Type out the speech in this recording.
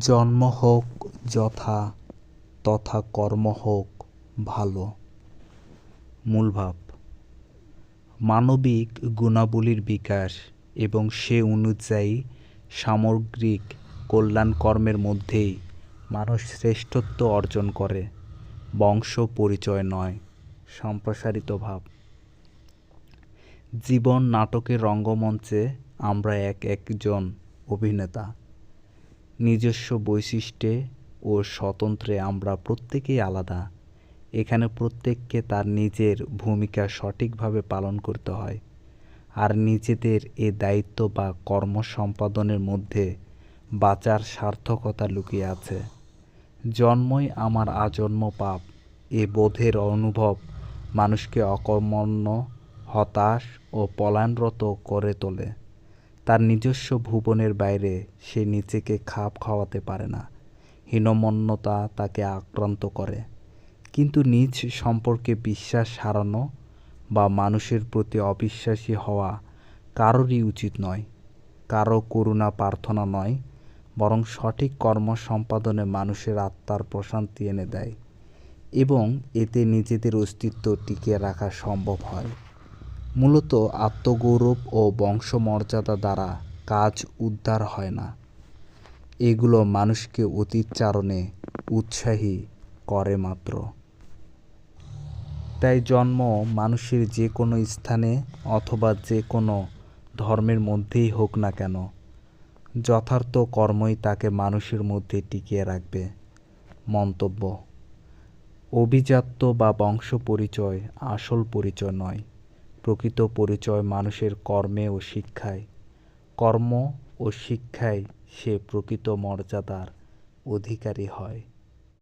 জন্ম হোক যথা, তথা কর্ম হোক ভালো। মূলভাব মানবিক গুণাবলীর বিকাশ এবং সে অনুযায়ী সামগ্রিক কল্যাণ কর্মের মধ্যেই মানুষ শ্রেষ্ঠত্ব অর্জন করে, বংশ পরিচয় নয়, সম্প্রসারিত ভাব। জীবন নাটকের রঙ্গমঞ্চে আমরা এক একজন অভিনেতা। নিজস্ব বৈশিষ্ট্যে ও স্বতন্ত্রে আমরা প্রত্যেকেই আলাদা। এখানে প্রত্যেককে তার নিজের ভূমিকা সঠিকভাবে পালন করতে হয়। আর নিজেদের এ দায়িত্ব বা কর্ম সম্পাদনের মধ্যে বাঁচার সার্থকতা লুকিয়ে আছে। জন্মই আমার আজন্ম পাপ। এ বোধের অনুভব মানুষকে অকর্মণ্য, হতাশ ও পলায়নরত করে তোলে। তার নিজস্ব ভুবনের বাইরে সে নিজেকে খাপ খাওয়াতে পারে না। হীনমন্যতা তাকে আক্রান্ত করে। কিন্তু নিজ সম্পর্কে বিশ্বাস হারানো বা মানুষের প্রতি অবিশ্বাসী হওয়া কারোরই উচিত নয়। কারও করুণা প্রার্থনা নয়, বরং সঠিক কর্ম সম্পাদনে মানুষের আত্মার প্রশান্তি এনে দেয় এবং এতে নিজেদের অস্তিত্ব টিকিয়ে রাখা সম্ভব হয়। মূলত আত্মগৌরব ও বংশমর্যাদা দ্বারা কাজ উদ্ধার হয় না। এগুলো মানুষকে অতীতচারণে উৎসাহী করে মাত্র। তাই জন্ম মানুষের যে কোনো স্থানে অথবা যে কোনো ধর্মের মধ্যেই হোক না কেন, যথার্থ কর্মই তাকে মানুষের মধ্যে টিকিয়ে রাখবে। মন্তব্য, অভিজাত্য বা বংশ পরিচয় আসল পরিচয় নয়। প্রকৃত পরিচয় মানুষের কর্মে ও শিক্ষায়। কর্ম ও শিক্ষায় সে প্রকৃত মর্যাদার অধিকারী হয়।